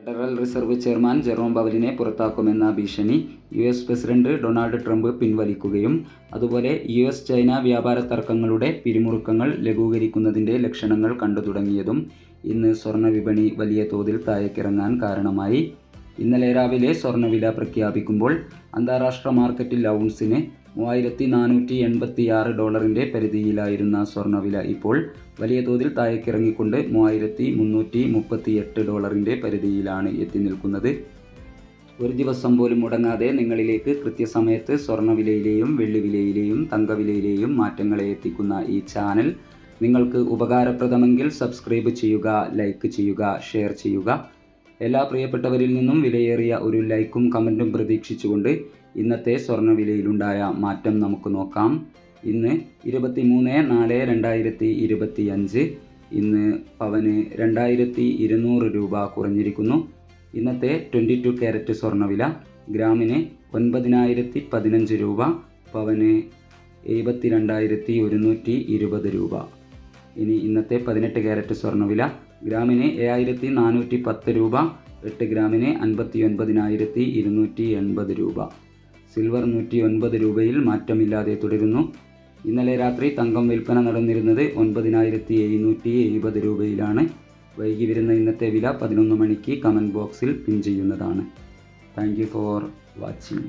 Federal reserve chairman Jerome ബവലിനെ പുറത്താക്കുമെന്ന ഭീഷണി U S president Donald Trump പിൻവലിക്കുകയും അതുപോലെ യു എസ് ചൈന വ്യാപാര തർക്കങ്ങളുടെ പിരിമുറുക്കങ്ങൾ ലഘൂകരിക്കുന്നതിന്റെ ലക്ഷണങ്ങൾ കണ്ടു തുടങ്ങിയതും ഇന്ന് സ്വർണ വിപണി വലിയ തോതിൽ താഴേക്കിറങ്ങാൻ കാരണമായി. ഇന്നലെ രാവിലെ സ്വർണവില പ്രഖ്യാപിക്കുമ്പോൾ അന്താരാഷ്ട്ര മാർക്കറ്റിൽ ഔൺസിന് മൂവായിരത്തി നാനൂറ്റി എൺപത്തി ആറ് ഡോളറിന്റെ പരിധിയിലായിരുന്ന സ്വർണവില ഇപ്പോൾ വലിയ തോതിൽ താഴേക്കിറങ്ങിക്കൊണ്ട് മൂവായിരത്തി മുന്നൂറ്റി മുപ്പത്തി എട്ട് ഡോളറിന്റെ പരിധിയിലാണ് എത്തി നിൽക്കുന്നത്. ഒരു ദിവസം പോലും മുടങ്ങാതെ നിങ്ങളിലേക്ക് കൃത്യസമയത്ത് സ്വർണവിലയിലെയും വെള്ളിവിലയിലെയും തങ്കവിലയിലെയും മാറ്റങ്ങളെ എത്തിക്കുന്ന ഈ ചാനൽ. നിങ്ങൾക്ക് ഉപകാരപ്രദമെങ്കിൽ സബ്സ്ക്രൈബ് ചെയ്യുക ലൈക്ക് ചെയ്യുക ഷെയർ ചെയ്യുക. എല്ലാ പ്രിയപ്പെട്ടവരിൽ നിന്നും വിലയേറിയ ഒരു ലൈക്കും കമന്റും പ്രതീക്ഷിച്ചുകൊണ്ട് ഇന്നത്തെ സ്വർണവിലയിലുണ്ടായ മാറ്റം നമുക്ക് നോക്കാം. ഇന്ന് ഇരുപത്തി മൂന്ന് നാല് രണ്ടായിരത്തി ഇരുപത്തി അഞ്ച് ഇന്ന് പവന് രണ്ടായിരത്തി ഇരുന്നൂറ് രൂപ കുറഞ്ഞിരിക്കുന്നു. ഇന്നത്തെ ട്വന്റി ടു ക്യാരറ്റ് സ്വർണവില ഗ്രാമിന് ഒൻപതിനായിരത്തി പതിനഞ്ച് രൂപ പവന് എഴുപത്തി രണ്ടായിരത്തി ഒരുന്നൂറ്റി ഇരുപത് രൂപ. ഇനി ഇന്നത്തെ പതിനെട്ട് ക്യാരറ്റ് സ്വർണവില ഗ്രാമിന് ഏഴായിരത്തി നാനൂറ്റി പത്ത് രൂപ എട്ട് ഗ്രാമിന് അൻപത്തി ഒൻപതിനായിരത്തി ഇരുന്നൂറ്റി എൺപത് രൂപ. സിൽവർ നൂറ്റി ഒൻപത് രൂപയിൽ മാറ്റമില്ലാതെ തുടരുന്നു. ഇന്നലെ രാത്രി തങ്കം വിൽപ്പന നടന്നിരുന്നത് ഒൻപതിനായിരത്തി എഴുന്നൂറ്റി എഴുപത് രൂപയിലാണ്. വൈകി വരുന്ന ഇന്നത്തെ വില പതിനൊന്ന് മണിക്ക് കമന്റ് ബോക്സിൽ പിൻ ചെയ്യുന്നതാണ്. Thank you for watching.